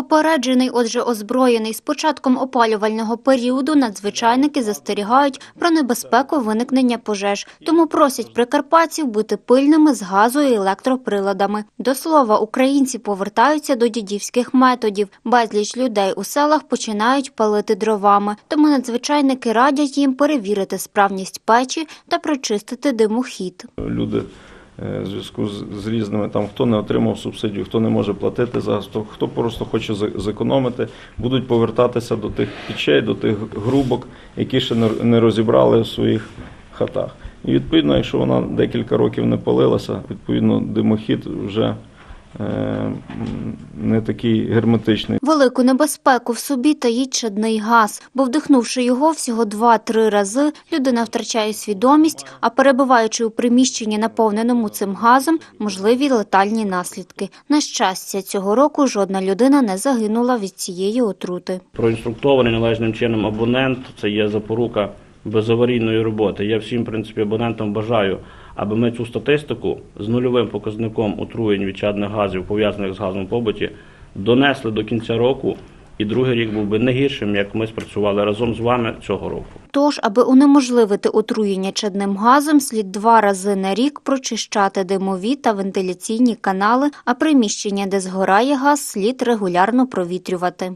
Попереджений, отже, озброєний з початком опалювального періоду надзвичайники застерігають про небезпеку виникнення пожеж, тому просять прикарпатців бути пильними з газу і електроприладами. До слова, українці повертаються до дідівських методів. Безліч людей у селах починають палити дровами, тому надзвичайники радять їм перевірити справність печі та прочистити димохід. Люди в зв'язку з, різними там, хто не отримав субсидію, хто не може платити за газ, хто просто хоче зекономити, будуть повертатися до тих печей, до тих грубок, які ще не, розібрали в своїх хатах. І відповідно, якщо вона декілька років не палилася, відповідно димохід вже е, не такий герметичний. Велику небезпеку в собі таїть чадний газ, бо вдихнувши його всього 2-3 рази, людина втрачає свідомість, а перебуваючи у приміщенні, наповненому цим газом, можливі летальні наслідки. На щастя, цього року жодна людина не загинула від цієї отрути. проінструктований належним чином абонент це є запорука безаварійної роботи. Я всім в принципі абонентам бажаю, аби ми цю статистику з нульовим показником отруєнь від чадних газів, пов'язаних з газом побуті, донесли до кінця року, і другий рік був би не гіршим, як ми спрацювали разом з вами цього року. Тож, аби унеможливити отруєння чадним газом, слід два рази на рік прочищати димові та вентиляційні канали, а приміщення, де згорає газ, слід регулярно провітрювати.